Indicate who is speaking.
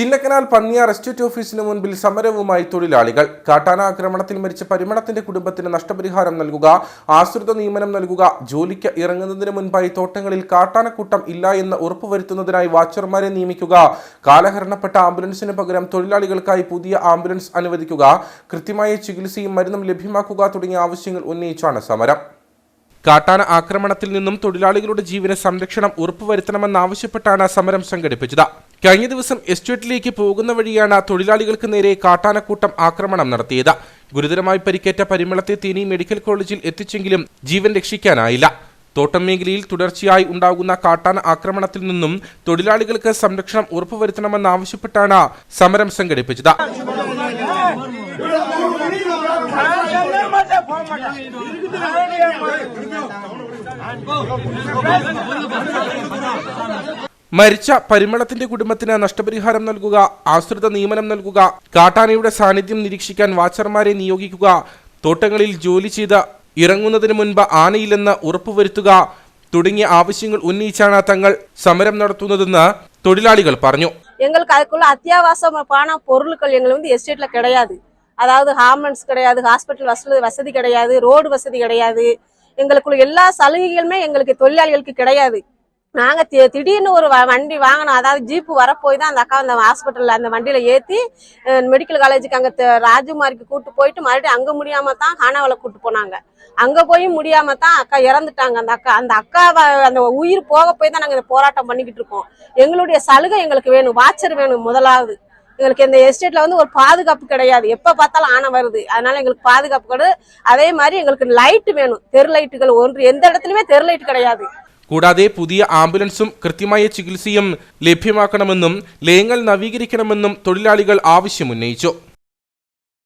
Speaker 1: Chinnakanal Panniyar estate ഓഫീസിന് മുൻപിൽ സമരവുമായി തൊഴിലാളികൾ. കാട്ടാന ആക്രമണത്തിൽ മരിച്ച പരിമണത്തിന്റെ കുടുംബത്തിന് നഷ്ടപരിഹാരം നൽകുക ആശ്രിത നിയമനം നൽകുക ജോലിക്ക് ഇറങ്ങുന്നതിന് മുൻപായി തോട്ടങ്ങളിൽ കാട്ടാനക്കൂട്ടം ഇല്ല എന്ന് ഉറപ്പുവരുത്തുന്നതിനായി വാച്ചർമാരെ നിയമിക്കുക കാലഹരണപ്പെട്ട ആംബുലൻസിന് പകരം തൊഴിലാളികൾക്കായി പുതിയ ആംബുലൻസ് അനുവദിക്കുക കൃത്യമായ ചികിത്സയും മരുന്നും ലഭ്യമാക്കുക തുടങ്ങിയ ആവശ്യങ്ങൾ ഉന്നയിച്ചാണ് സമരം. കാട്ടാന ആക്രമണത്തിൽ നിന്നും തൊഴിലാളികളുടെ ജീവന് സംരക്ഷണം ഉറപ്പുവരുത്തണമെന്നാവശ്യപ്പെട്ടാണ് സമരം സംഘടിപ്പിച്ചത്. കഴിഞ്ഞ ദിവസം എസ്റ്റേറ്റിലേക്ക് പോകുന്ന വഴിയാണ് തൊഴിലാളികൾക്ക് നേരെ കാട്ടാനക്കൂട്ടം ആക്രമണം നടത്തിയത് ഗുരുതരമായി പരിക്കേറ്റ പരിമളത്തെ തേനി മെഡിക്കൽ കോളേജിൽ എത്തിച്ചെങ്കിലും ജീവൻ രക്ഷിക്കാനായില്ല തോട്ടം മേഖലയിൽ തുടർച്ചയായി ഉണ്ടാകുന്ന കാട്ടാന ആക്രമണത്തിൽ നിന്നും തൊഴിലാളികൾക്ക് സംരക്ഷണം ഉറപ്പുവരുത്തണമെന്നാവശ്യപ്പെട്ടാണ് സമരം സംഘടിപ്പിച്ചത് മരിച്ച പരിമളത്തിന്റെ കുടുംബത്തിന് നഷ്ടപരിഹാരം നൽകുക ആശ്രിത നിയമനം നൽകുക കാട്ടാനയുടെ സാന്നിധ്യം നിരീക്ഷിക്കാൻ വാച്ചർമാരെ നിയോഗിക്കുക തോട്ടങ്ങളിൽ ജോലി ചെയ്ത് ഇറങ്ങുന്നതിന് മുൻപ് ആനയില്ലെന്ന് ഉറപ്പുവരുത്തുക തുടങ്ങിയ ആവശ്യങ്ങൾ ഉന്നയിച്ചാണ് തങ്ങൾ സമരം നടത്തുന്നതെന്ന് തൊഴിലാളികൾ പറഞ്ഞു
Speaker 2: எங்களுக்கு அதுக்குள்ள அத்தியாவசியமான பொருட்கள் எங்களுக்கு வந்து எஸ்டேட்ல கிடையாது அதாவது ஆம்புலன்ஸ் கிடையாது ஹாஸ்பிட்டல் வசதி வசதி கிடையாது ரோடு வசதி கிடையாது எங்களுக்குள்ள எல்லா சலுகைகளுமே எங்களுக்கு தொழிலாளிகளுக்கு கிடையாது நாங்க தி- திடீர்னு ஒரு வ- வண்டி வாங்கினோம் அதாவது ஜீப்பு வரப்போய் தான் அந்த அக்கா அந்த ஹாஸ்பிட்டல்ல அந்த வண்டியில ஏத்தி மெடிக்கல் காலேஜுக்கு அங்க ராஜகுமாரிக்கு கூட்டு போயிட்டு மறுபடியும் அங்க முடியாம தான் ஹானாவில கூட்டு போனாங்க. அங்க போய் முடியாம தான் அக்கா இறந்துட்டாங்க. அந்த அக்கா அந்த அக்கா அந்த உயிர் போக போய் தான் நாங்க இந்த போராட்டம் பண்ணிக்கிட்டு இருக்கோம். எங்களுடைய சலுகை எங்களுக்கு வேணும். வாட்சர் வேணும் முதலாவது. எங்களுக்கு இந்த எஸ்டேட்ல வந்து ஒரு பாதுகாப்பு கிடையாது. எப்ப பார்த்தாலும் ஆணை வருது. அதனால எங்களுக்கு பாதுகாப்பு கிடையாது அதே மாதிரி எங்களுக்கு லைட் வேணும். தெரு லைட்டுகள் ஒன்று. எந்த இடத்துலயுமே தெரு லைட் கிடையாது.
Speaker 1: കൂടാതെ പുതിയ ആംബുലൻസും കൃത്യമായ ചികിത്സയും ലഭ്യമാക്കണമെന്നും ലയങ്ങൾ നവീകരിക്കണമെന്നും തൊഴിലാളികൾ ആവശ്യമുന്നയിച്ചു